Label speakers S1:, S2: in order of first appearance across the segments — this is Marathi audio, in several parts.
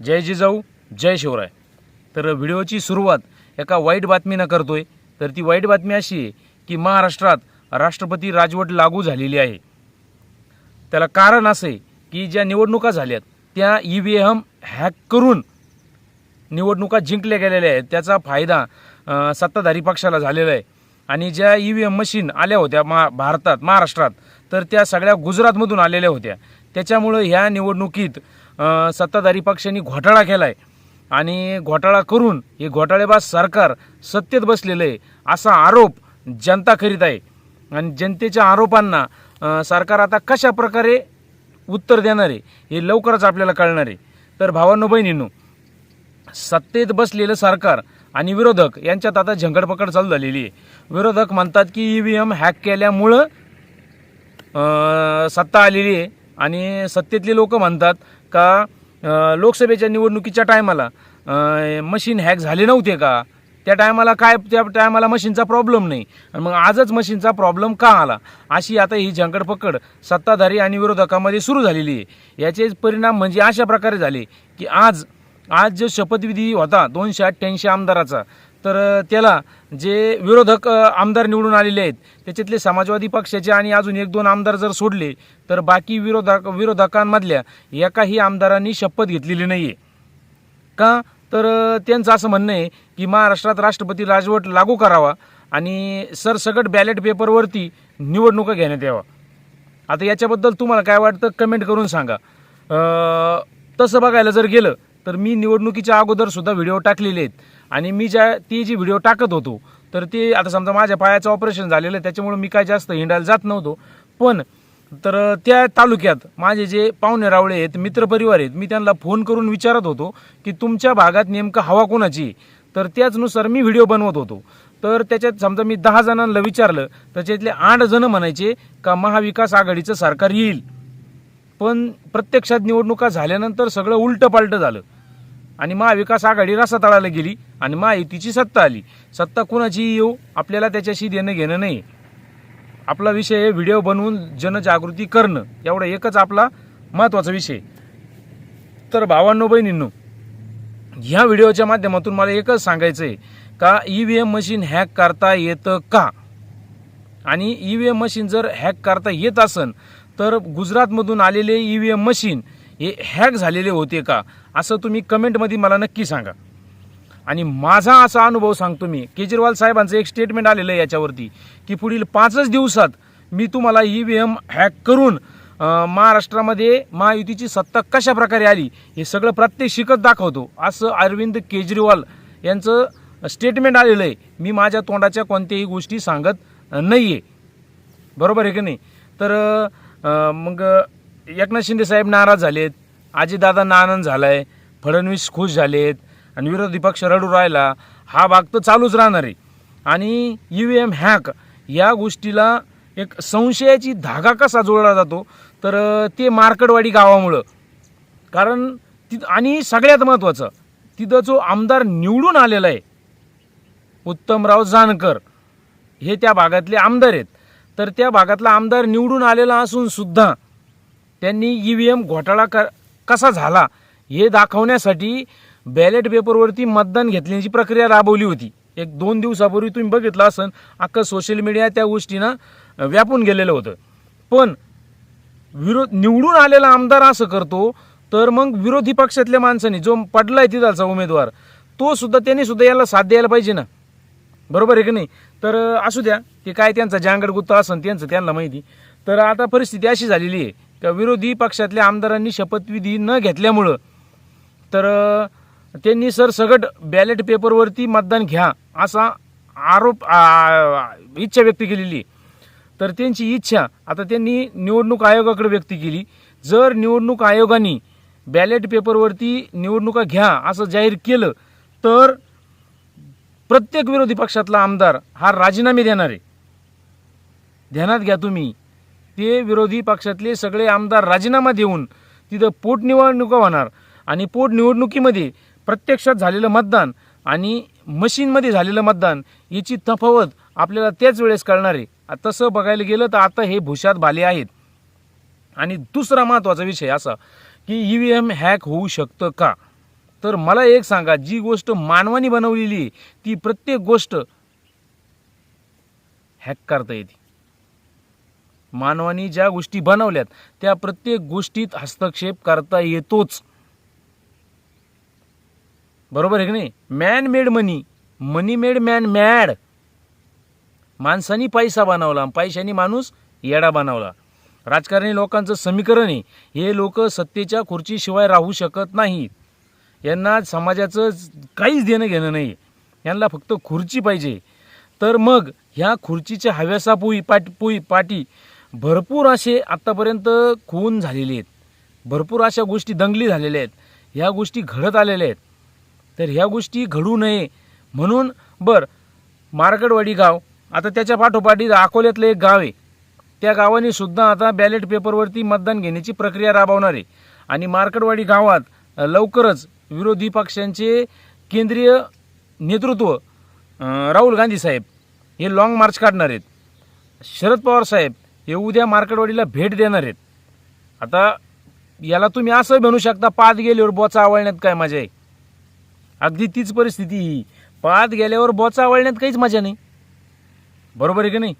S1: जय जिजाऊ जय शिवराय. तर व्हिडिओची सुरुवात एका वाईट बातमीनं करतोय. तर ती वाईट बातमी अशी आहे की महाराष्ट्रात राष्ट्रपती राजवट लागू झालेली आहे. त्याला कारण असं आहे की ज्या निवडणुका झाल्यात त्या ई व्ही एम हॅक करून निवडणुका जिंकल्या गेलेल्या आहेत. त्याचा फायदा सत्ताधारी पक्षाला झालेला आहे. आणि ज्या ई व्ही एम मशीन आल्या होत्या मा भारतात महाराष्ट्रात तर त्या सगळ्या गुजरातमधून आलेल्या होत्या. त्याच्यामुळं ह्या निवडणुकीत सत्ताधारी पक्षांनी घोटाळा केला आहे आणि घोटाळा करून हे घोटाळेबाज सरकार सत्तेत बसलेलं आहे असा आरोप जनता करीत आहे. आणि जनतेच्या आरोपांना सरकार आता कशा प्रकारे उत्तर देणार आहे हे लवकरच आपल्याला कळणार आहे. तर भावांनो बहिणींनो सत्तेत बसलेलं सरकार आणि विरोधक यांच्यात आता झंगडपकड चालू झालेली आहे. विरोधक म्हणतात की ई व्ही एम हॅक केल्यामुळं सत्ता आलेली आहे. आणि सत्तेतले लोक म्हणतात का लोकसभेच्या निवडणुकीच्या टायमाला मशीन हॅक झाले नव्हते का? त्या टायमाला काय त्या टायमाला मशीनचा प्रॉब्लेम नाही. आणि मग आजच मशीनचा प्रॉब्लेम का आला? अशी आता ही झंकडपकड सत्ताधारी आणि विरोधकामध्ये सुरू झालेली आहे. याचे परिणाम म्हणजे अशा प्रकारे झाले की आज आज जो शपथविधी होता दोनशे अठ्ठ्याऐंशी आमदाराचा तर त्याला जे विरोधक आमदार निवडून आलेले आहेत त्याच्यातले समाजवादी पक्षाचे आणि अजून एक दोन आमदार जर सोडले तर बाकी विरोधक विरोधकांमधल्या एकाही आमदारांनी शपथ घेतलेली नाही आहे का? तर त्यांचं असं म्हणणं आहे की महाराष्ट्रात राष्ट्रपती राजवट लागू करावा आणि सरसकट बॅलेट पेपरवरती निवडणुका घेण्यात यावा आता याच्याबद्दल तुम्हाला काय वाटतं? कमेंट करून सांगा. तसं बघायला जर गेलं तर मी निवडणुकीच्या अगोदर सुद्धा व्हिडिओ टाकलेले आहेत. आणि मी ज्या ती जी व्हिडिओ टाकत होतो तर ते आता समजा माझ्या पायाचं ऑपरेशन झालेलं आहे त्याच्यामुळे मी काय जास्त हिंडायला जात नव्हतो. पण तर त्या तालुक्यात माझे जे पाहुणे रावळे आहेत मित्रपरिवार आहेत मी त्यांना फोन करून विचारत होतो की तुमच्या भागात नेमकं हवा कोणाची तर त्याचनुसार मी व्हिडिओ बनवत होतो. तर त्याच्यात समजा मी दहा जणांना विचारलं त्याच्यातले आठ जण म्हणायचे का महाविकास आघाडीचं सरकार येईल. पण प्रत्यक्षात निवडणुका झाल्यानंतर सगळं उलटं पालटं झालं. आणि महाविकास आघाडी रसातळाला गेली आणि महायुतीची सत्ता आली. सत्ता कुणाचीही येऊ आपल्याला त्याच्याशी देणं घेणं नाही आपला विषय व्हिडिओ बनवून जनजागृती करणं. एवढा एकच आपला महत्त्वाचा विषय तर भावांनो बहिणींनो ह्या व्हिडिओच्या माध्यमातून मला एकच सांगायचं आहे का E V M machine hack करता येतं का? आणि ई व्ही एम मशीन जर हॅक करता येत असन तर गुजरातमधून आलेले ई व्ही एम मशीन हे हॅक झालेले होते का? असं तुम्ही कमेंटमध्ये मला नक्की सांगा. आणि माझा असा अनुभव सांगतो मी. केजरीवाल साहेबांचं एक स्टेटमेंट आलेलं आहे याच्यावरती की पुढील पाचच दिवसात मी तुम्हाला ई व्ही एम हॅक करून महाराष्ट्रामध्ये महायुतीची सत्ता कशा प्रकारे आली हे सगळं प्रात्यक्षिकच दाखवतो. असं अरविंद केजरीवाल यांचं स्टेटमेंट आलेलं आहे. मी माझ्या तोंडाच्या कोणत्याही गोष्टी सांगत नाही आहे बरोबर आहे की नाही? तर मग एकनाथ शिंदे साहेब नाराज झालेत नानंद झाला झालाय फडणवीस खुश झालेत आणि विरोधी पक्ष रडू राहिला हा भाग तर चालूच राहणार आहे. आणि यू व्ही एम हॅक या गोष्टीला एक संशयाची धागा कसा जोडला जातो तर ते मार्कडवाडी गावामुळं. कारण तिथ आणि सगळ्यात महत्त्वाचं तिथं जो आमदार निवडून आलेला आहे उत्तमराव जानकर हे त्या भागातले आमदार आहेत. तर त्या भागातला आमदार निवडून आलेला असून सुद्धा त्यांनी ई व्ही एम घोटाळा क कसा झाला हे दाखवण्यासाठी बॅलेट पेपरवरती मतदान घेतल्याची प्रक्रिया राबवली होती. एक दोन दिवसापूर्वी तुम्ही बघितलं असन अख्खं सोशल मीडिया त्या गोष्टीनं व्यापून गेलेलं होतं. पण विरोध निवडून आलेला आमदार असं करतो तर मग विरोधी पक्षातल्या माणसाने जो पडला आहे तिथालचा उमेदवार तो सुद्धा त्यांनी सुद्धा याला साथ द्यायला पाहिजे ना? बरोबर आहे की नाही? तर असू द्या ते काय त्यांचा जांगड गुत्ता असन त्यांचं त्यांना माहिती. तर आता परिस्थिती अशी झालेली आहे का विरोधी पक्षातल्या आमदारांनी शपथविधी न घेतल्यामुळं तर त्यांनी त्यांनी सरसगट बॅलेट पेपरवरती मतदान घ्या असा आरोप इच्छा व्यक्त केलेली. आहे तर त्यांची इच्छा आता त्यांनी निवडणूक आयोगाकडे व्यक्त केली. जर निवडणूक आयोगाने बॅलेट पेपरवरती निवडणुका घ्या असं जाहीर केलं तर प्रत्येक विरोधी पक्षातला आमदार हा राजीनामे देणार आहे. ध्यानात घ्या तुम्ही. ते विरोधी पक्षातले सगळे आमदार राजीनामा देऊन तिथं पोटनिवडणुका होणार. आणि पोटनिवडणुकीमध्ये प्रत्यक्षात झालेलं मतदान आणि मशीनमध्ये झालेलं मतदान याची तफावत आपल्याला त्याच वेळेस कळणार आहे. तसं बघायला गेलं तर आता हे भुशात भाले आहेत. आणि दुसरा महत्त्वाचा विषय असा की ई व्ही एम हॅक होऊ शकतं का? तर मला एक सांगा जी गोष्ट मानवानी बनवलेली आहे ती प्रत्येक गोष्ट हॅक करता येते. मानवाने ज्या गोष्टी बनवल्यात त्या प्रत्येक गोष्टीत हस्तक्षेप करता येतोच. बरोबर आहे की नाही? Man made money money made man mad माणसानी पैसा बनवला पैशानी माणूस येडा बनवला. राजकारणी लोकांचं समीकरण आहे. हे लोक सत्तेच्या खुर्चीशिवाय राहू शकत नाहीत यांना समाजाचं काहीच देणं घेणं नाही. यांना फक्त खुर्ची पाहिजे. तर मग ह्या खुर्चीच्या हव्यासा पोई पाट पोई पाटी भरपूर असे आत्तापर्यंत खून झालेले आहेत. भरपूर अशा गोष्टी दंगली झालेल्या आहेत. ह्या गोष्टी घडत आलेल्या आहेत. तर ह्या गोष्टी घडू नये म्हणून बर मार्कडवाडी गाव. आता त्याच्या पाठोपाठी अकोल्यातलं एक गाव आहे. त्या गावाने सुद्धा आता बॅलेट पेपरवरती मतदान घेण्याची प्रक्रिया राबवणार आहे. आणि मार्कडवाडी गावात लवकरच विरोधी पक्षांचे केंद्रीय नेतृत्व राहुल गांधी साहेब हे लाँग मार्च काढणार आहेत. शरद पवार साहेब हे उद्या मार्केटवाडीला भेट देणार आहेत. आता याला तुम्ही असं म्हणू शकता पात गेल्यावर बोचा आवळण्यात काय मजा आहे? अगदी तीच परिस्थिती ही. पात गेल्यावर बोचा आवळण्यात काहीच मजा नाही. बरोबर आहे की नाही?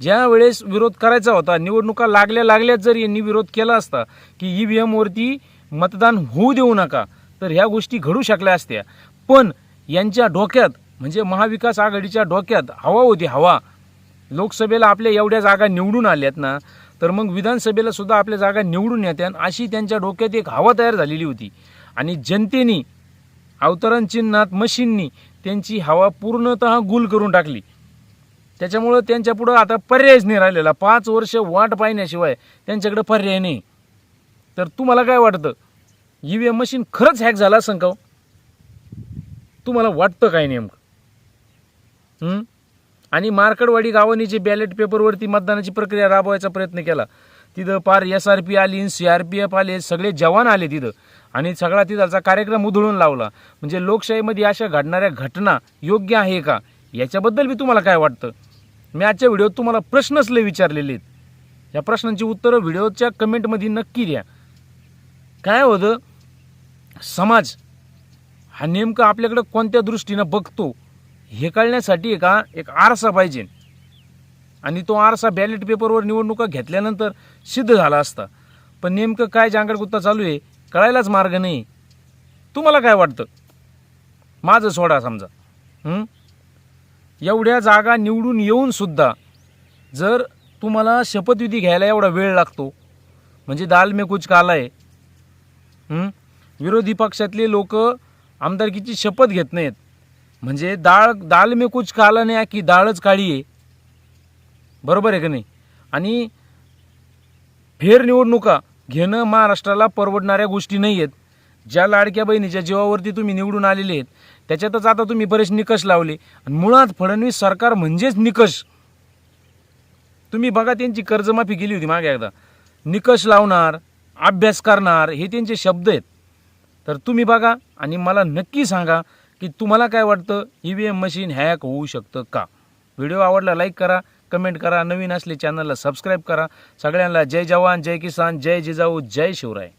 S1: ज्या वेळेस विरोध करायचा होता निवडणुका लागल्या लागल्याच जर यांनी विरोध केला असता की ई व्ही एमवरती मतदान होऊ देऊ नका तर ह्या गोष्टी घडू शकल्या असत्या. पण यांच्या डोक्यात म्हणजे महाविकास आघाडीच्या डोक्यात हवा होती हवा. लोकसभेला आपल्या एवढ्या जागा निवडून आल्यात ना तर मग विधानसभेला सुद्धा आपल्या जागा निवडून येत्या अशी त्यांच्या डोक्यात एक हवा तयार झालेली होती. आणि जनतेनी अवतरण चिन्हात मशीननी त्यांची हवा पूर्णतः गुल करून टाकली. त्याच्यामुळं त्यांच्या पुढं आता पर्यायच नाही राहिलेला. पाच वर्ष वाट पाहण्याशिवाय त्यांच्याकडे पर्याय नाही. तर तुम्हाला काय वाटतं? ई व्ही एम मशीन खरंच हॅक झाला असं का हो? तुम्हाला वाटतं काय नेमकं? आणि मार्कडवाडी गावाने जे बॅलेट पेपरवरती मतदानाची प्रक्रिया राबवायचा प्रयत्न केला तिथं पार एस आर पी आली सी आर पी एफ आले सगळे जवान आले तिथं. आणि सगळा तिथाचा कार्यक्रम उधळून लावला. म्हणजे लोकशाहीमध्ये अशा घडणाऱ्या घटना योग्य आहे का? याच्याबद्दल बी तुम्हाला काय वाटतं? मी आजच्या व्हिडिओत तुम्हाला प्रश्नच लय विचारलेले आहेत. या प्रश्नांची उत्तरं व्हिडिओच्या कमेंटमध्ये नक्की द्या. काय होतं? समाज हा नेमकं आपल्याकडं कोणत्या दृष्टीनं बघतो? हे कळण्यासाठी आहे का एक आरसा पाहिजे. आणि तो आरसा बॅलेट पेपरवर निवडणुका घेतल्यानंतर सिद्ध झाला असता. पण नेमकं काय जांगडगुत्ता चालू आहे कळायलाच मार्ग नाही. तुम्हाला काय वाटतं? माझं सोडा समजा. एवढ्या जागा निवडून येऊन सुद्धा जर तुम्हाला शपथविधी घ्यायला एवढा वेळ लागतो म्हणजे दाल में कुछ काला आहे विरोधी पक्षातले लोक आमदारकीची शपथ घेत नाहीत. म्हणजे डाळ दाल मी कुछ काला नाही की डाळच काळी आहे. बरोबर आहे का नाही? आणि फेर निवडणुका घेणं महाराष्ट्राला परवडणाऱ्या गोष्टी नाही आहेत. ज्या लाडक्या बहिणीच्या जीवावरती तुम्ही निवडून आलेले आहेत त्याच्यातच आता तुम्ही बरेच निकष लावले. आणि मुळात फडणवीस सरकार म्हणजेच निकष. तुम्ही बघा त्यांची कर्जमाफी केली होती मागे एकदा. निकष लावणार अभ्यास करणार हे त्यांचे शब्द आहेत. तर तुम्ही बघा आणि मला नक्की सांगा की तुम्हाला काय वाटतं? E V M machine hack होऊ शकतं का? व्हिडिओ आवडला लाईक करा कमेंट करा. नवीन असले चॅनलला सबस्क्राईब करा. सगळ्यांना जय जवान जय किसान जय जिजाऊ जय शिवराय.